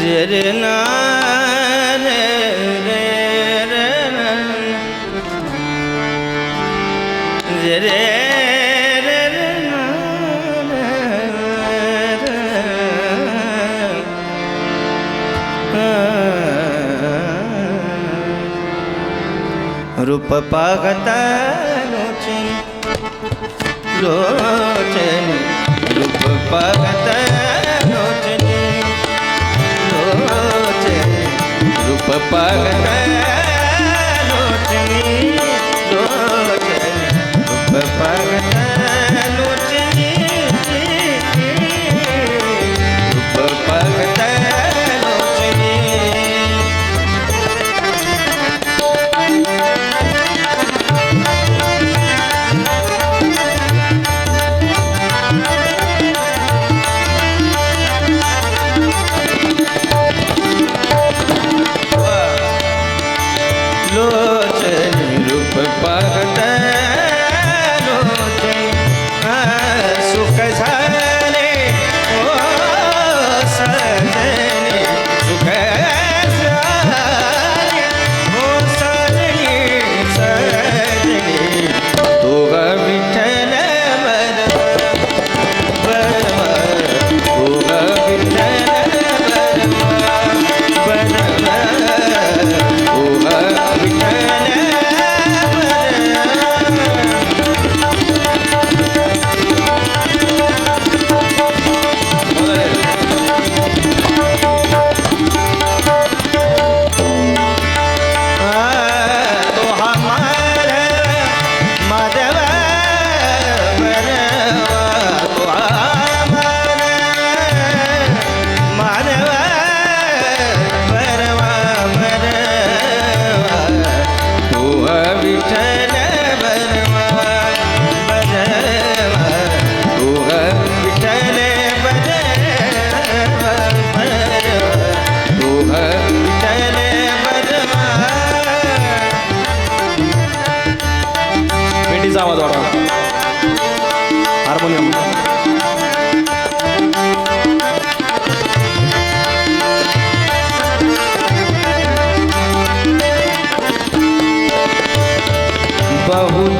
ਗੁਜ਼ਰ ਨਾ ਰੇ ਰੇ ਰੇ ਰੇ રૂપ પાગતા લોચન લોચન হুদ